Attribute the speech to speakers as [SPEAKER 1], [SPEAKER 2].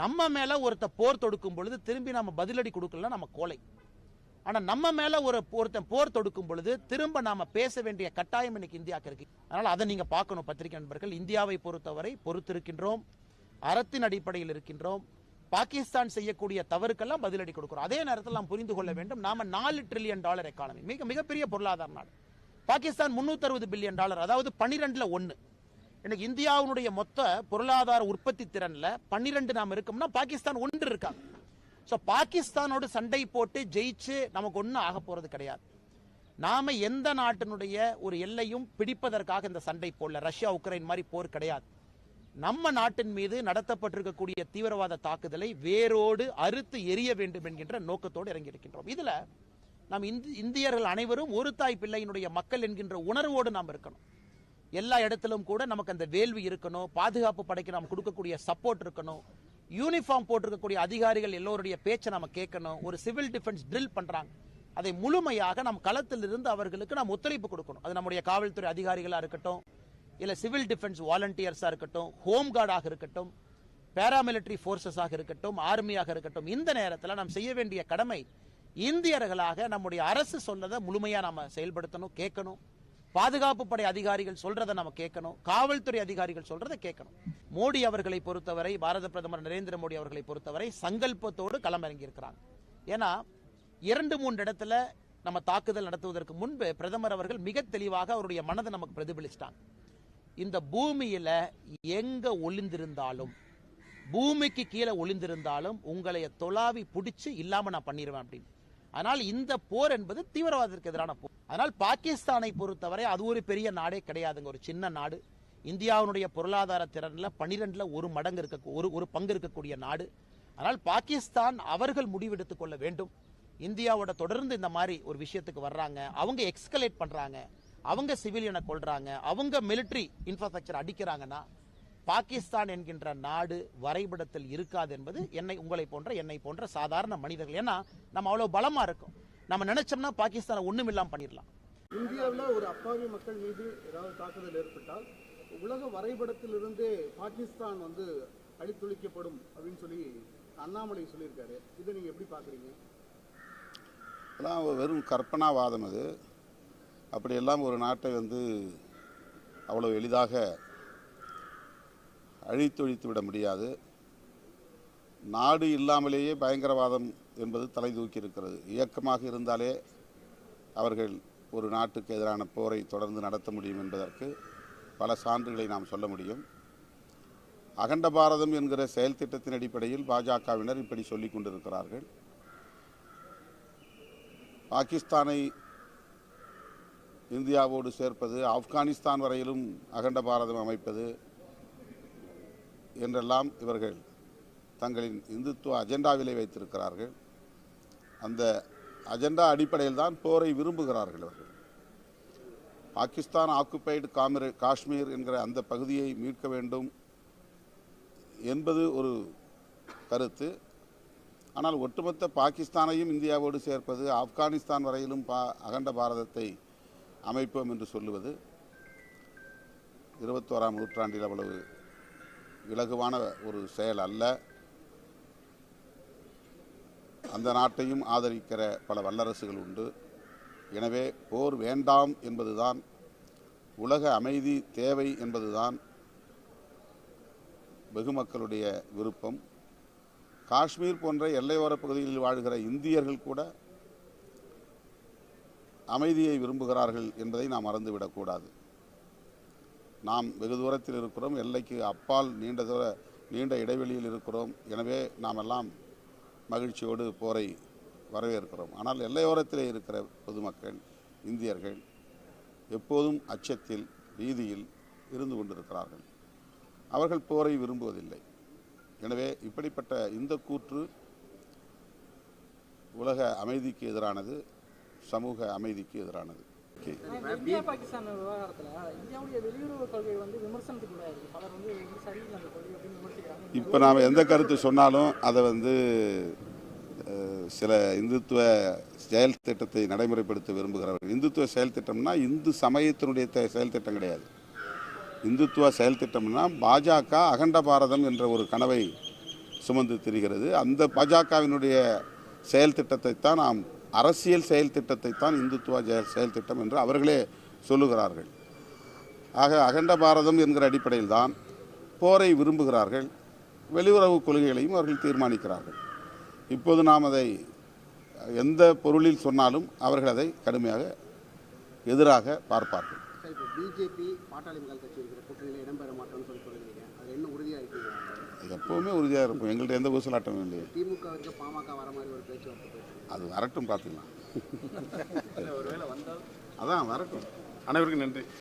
[SPEAKER 1] நம்ம மேல ஒருத்த போர் தொடுக்கும் பொழுது திரும்பி நம்ம பதிலடி கொடுக்கலன்னா நம்ம கோலை ஆனா நம்ம மேல ஒரு ஒருத்தன் போர் தொடுக்கும் பொழுது திரும்ப நாம பேச வேண்டிய கட்டாயம் இன்னைக்கு இந்தியாவுக்கு இருக்கு. அதனால அதை நீங்க பார்க்கணும் பத்திரிகை நண்பர்கள். இந்தியாவை பொறுத்தவரை பொறுத்திருக்கின்றோம். அறத்தின் அடிப்படையில் இருக்கின்றோம். பாகிஸ்தான் செய்யக்கூடிய தவறுக்கெல்லாம் பதிலடி கொடுக்கிறோம். அதே நேரத்தில் நாம் புரிந்து கொள்ள வேண்டும். நாம நாலு ட்ரில்லியன் டாலர் எக்கானமி மிக மிகப்பெரிய பொருளாதார நாடு. பாகிஸ்தான் 360 பில்லியன் டாலர் அதாவது பன்னிரெண்டுல ஒன்று இன்னைக்கு இந்தியாவுடைய மொத்த பொருளாதார உற்பத்தி திறன்ல பன்னிரெண்டு நாம் இருக்கோம்னா பாகிஸ்தான் ஒன்று இருக்காங்க ஸோ பாகிஸ்தானோடு சண்டை போட்டு ஜெயிச்சு நமக்கு ஒன்றும் ஆக போறது கிடையாது. நாம எந்த நாட்டினுடைய ஒரு எல்லையும் பிடிப்பதற்காக இந்த சண்டை போடல. ரஷ்யா உக்ரைன் மாதிரி போர் கிடையாது. நம்ம நாட்டின் மீது நடத்தப்பட்டிருக்கக்கூடிய தீவிரவாத தாக்குதலை வேரோடு அறுத்து எரிய வேண்டும் என்கின்ற நோக்கத்தோடு இறங்கி இருக்கின்றோம். இதுல நாம் இந்தியர்கள் அனைவரும் ஒரு தாய் பிள்ளையினுடைய மக்கள் என்கின்ற உணர்வோடு நாம் இருக்கணும். எல்லா இடத்திலும் கூட நமக்கு அந்த வேள்வி இருக்கணும் பாதுகாப்பு படைக்கு நாம் கொடுக்கக்கூடிய சப்போர்ட் இருக்கணும். யூனிஃபார்ம் போட்டிருக்கக்கூடிய அதிகாரிகள் எல்லோருடைய பேச்சை நம்ம கேட்கணும். ஒரு சிவில் டிஃபென்ஸ் ட்ரில் பண்றாங்க. அதை முழுமையாக நம் களத்தில் இருந்து அவர்களுக்கு நாம் ஒத்துழைப்பு கொடுக்கணும். அது நம்முடைய காவல்துறை அதிகாரிகளா இருக்கட்டும் இல்ல சிவில் டிஃபென்ஸ் வாலண்டியர்ஸா இருக்கட்டும் ஹோம் கார்டாக இருக்கட்டும் பேராமிலிட்டரி ஃபோர்ஸஸாக இருக்கட்டும் ஆர்மியாக இருக்கட்டும் இந்த நேரத்தில் நாம் செய்ய வேண்டிய கடமை இந்தியர்களாக நம்முடைய அரசு சொன்னதை முழுமையா நாம செயல்படுத்தணும் கேட்கணும். பாதுகாப்பு படை அதிகாரிகள் சொல்றதை நம்ம கேட்கணும். காவல்துறை அதிகாரிகள் சொல்றதை கேட்கணும். மோடி அவர்களை பொறுத்தவரை பாரத பிரதமர் நரேந்திர மோடி அவர்களை பொறுத்தவரை சங்கல்பத்தோடு களமிறங்கி இருக்கிறாங்க ஏன்னா இரண்டு மூன்று இடத்துல நம்ம தாக்குதல் நடத்துவதற்கு முன்பு பிரதமர் அவர்கள் மிக தெளிவாக அவருடைய மனதை நமக்கு பிரதிபலிச்சிட்டாங்க. இந்த பூமியில எங்க ஒளிந்திருந்தாலும் பூமிக்கு கீழே ஒளிந்திருந்தாலும் உங்களைய தொலாவி பிடிச்சு இல்லாம நான் பண்ணிடுவேன் அப்படின்னு. ஆனால் இந்த போர் என்பது தீவிரவாதத்திற்கு எதிரான போர். அதனால் பாகிஸ்தானை பொறுத்தவரை அது ஒரு பெரிய நாடே கிடையாதுங்க. ஒரு சின்ன நாடு. இந்தியாவினுடைய பொருளாதார திறனில் பனிரெண்டில் ஒரு மடங்கு இருக்க ஒரு ஒரு பங்கு இருக்கக்கூடிய நாடு. ஆனால் பாகிஸ்தான் அவர்கள் முடிவெடுத்துக் கொள்ள வேண்டும். இந்தியாவோட தொடர்ந்து இந்த மாதிரி ஒரு விஷயத்துக்கு வர்றாங்க. அவங்க எக்ஸ்கலேட் பண்ணுறாங்க அவங்க சிவிலியனை கொள்றாங்க அவங்க மிலிட்டரி இன்ஃப்ராஸ்ட்ரக்சர் அடிக்கிறாங்கன்னா பாகிஸ்தான் என்கின்ற நாடு வரைபடத்தில் இருக்காது என்பது என்னை உங்களை போன்ற என்னை போன்ற சாதாரண மனிதர்கள். ஏன்னா நம்ம அவ்வளவு பலமா இருக்கும். நம்ம நினைச்சோம்னா பாகிஸ்தானை ஒண்ணும் இல்லாம பண்ணிடலாம்.
[SPEAKER 2] இந்தியாவில் ஒரு அப்பாவி மக்கள் மீது ஏதாவது தாக்குதல் ஏற்பட்டால் உலக வரைபடத்திலிருந்து பாகிஸ்தான் வந்து அழித்தொழிக்கப்படும் அப்படின்னு சொல்லி அண்ணாமலை சொல்லியிருக்காரு. இதை நீங்க எப்படி பாக்குறீங்க
[SPEAKER 3] அதான் வெறும் கற்பனாவாதம் அது. அப்படியெல்லாம் ஒரு நாட்டை வந்து அவ்வளோ எளிதாக அழித்தொழித்து விட முடியாது நாடு இல்லாமலேயே பயங்கரவாதம் என்பது தலை தூக்கி இருக்கிறது இயக்கமாக இருந்தாலே அவர்கள் ஒரு நாட்டுக்கு எதிரான போரை தொடர்ந்து நடத்த முடியும் என்பதற்கு பல சான்றுகளை நாம் சொல்ல முடியும். அகண்ட பாரதம் என்கிற செயல் திட்டத்தின் அடிப்படையில் பாஜகவினர் இப்படி சொல்லிக் கொண்டிருக்கிறார்கள். பாகிஸ்தானை இந்தியாவோடு சேர்ப்பது ஆப்கானிஸ்தான் வரையிலும் அகண்ட பாரதம் அமைப்பது என்றெல்லாம் இவர்கள் தங்களின் இந்துத்துவ அஜெண்டாவிலே வைத்திருக்கிறார்கள். அந்த அஜெண்டா அடிப்படையில் தான் போரை விரும்புகிறார்கள் அவர்கள் பாகிஸ்தான் ஆக்குபைடு காமிர காஷ்மீர் என்கிற அந்த பகுதியை மீட்க வேண்டும் என்பது ஒரு கருத்து. ஆனால் ஒட்டுமொத்த பாகிஸ்தானையும் இந்தியாவோடு சேர்ப்பது ஆப்கானிஸ்தான் வரையிலும் பா அகண்ட பாரதத்தை அமைப்போம் என்று சொல்லுவது இருபத்தோராம் நூற்றாண்டில் அவ்வளவு இலகுவான ஒரு செயல் அல்ல. அந்த நாட்டையும் ஆதரிக்கிற பல வல்லரசுகள் உண்டு. எனவே போர் வேண்டாம் என்பதுதான் உலக அமைதி தேவை என்பதுதான் வெகுமக்களுடைய விருப்பம். காஷ்மீர் போன்ற எல்லையோரப் பகுதிகளில் வாழ்கிற இந்தியர்கள் கூட அமைதியை விரும்புகிறார்கள் என்பதை நாம் மறந்துவிடக்கூடாது நாம் வெகு தூரத்தில் இருக்கிறோம் எல்லைக்கு அப்பால் நீண்ட தூர நீண்ட இடைவெளியில் இருக்கிறோம். எனவே நாம் எல்லாம் மகிழ்ச்சியோடு போரை வரவேற்கிறோம். ஆனால் எல்லையோரத்திலே இருக்கிற பொதுமக்கள் இந்தியர்கள் எப்போதும் அச்சத்தில் வீதியில் இருந்து கொண்டிருக்கிறார்கள். அவர்கள் போரை விரும்புவதில்லை. எனவே இப்படிப்பட்ட இந்த கூற்று உலக அமைதிக்கு எதிரானது சமூக அமைதிக்கு எதிரானது. ஓகே.
[SPEAKER 4] ஆனா, இந்தியா பாகிஸ்தான் விவகாரத்துல இந்தியாவுடைய வெளியுறவு கொள்கை வந்து விமர்சனத்துக்கு உள்ளாயிருக்கு. பலர் வந்து இது வந்து சரியில்லை அந்த கொள்கை அப்படின்னு விமர்சிக்கிறாங்க.
[SPEAKER 3] இப்போ நாம் எந்த கருத்து சொன்னாலும் அதை வந்து சில இந்துத்துவ செயல் திட்டத்தை நடைமுறைப்படுத்த விரும்புகிறவர்கள். இந்துத்துவ செயல் திட்டம்னா இந்து சமயத்தினுடைய செயல் திட்டம் கிடையாது. இந்துத்துவ செயல் திட்டம்னா பாஜக அகண்ட பாரதம் என்ற ஒரு கனவை சுமந்து திரிகிறது. அந்த பாஜகவினுடைய செயல் திட்டத்தை தான் நாம் அரசியல் செயல் திட்டத்தை தான் இந்துத்துவ செயல் திட்டம் என்று அவர்களே சொல்லுகிறார்கள். ஆக அகண்ட பாரதம் என்கிற அடிப்படையில் தான் போரை விரும்புகிறார்கள். வெளியுறவு கொள்கைகளையும் அவர்கள் தீர்மானிக்கிறார்கள். இப்போது நாம் அதை எந்த பொருளில் சொன்னாலும் அவர்கள் அதை கடுமையாக எதிராக பார்ப்பார்கள்.
[SPEAKER 2] பிஜேபி பாட்டாளி மக்கள் கட்சி இருக்கிற கூட்டணியில் இடம்பெற மாட்டோம்னு சொல்லி சொல்லுறீங்க அது என்ன உறுதியாக இருக்கீங்க
[SPEAKER 3] எப்போவுமே உறுதியாக இருப்போம் எங்கள்கிட்ட எந்த ஊசலாட்டமும் இல்லையே.
[SPEAKER 2] திமுக பாமக வர மாதிரி ஒரு போயிட்டு
[SPEAKER 3] அது வரட்டும் பார்த்துக்கலாம். அதான் வரட்டும். அனைவருக்கும் நன்றி.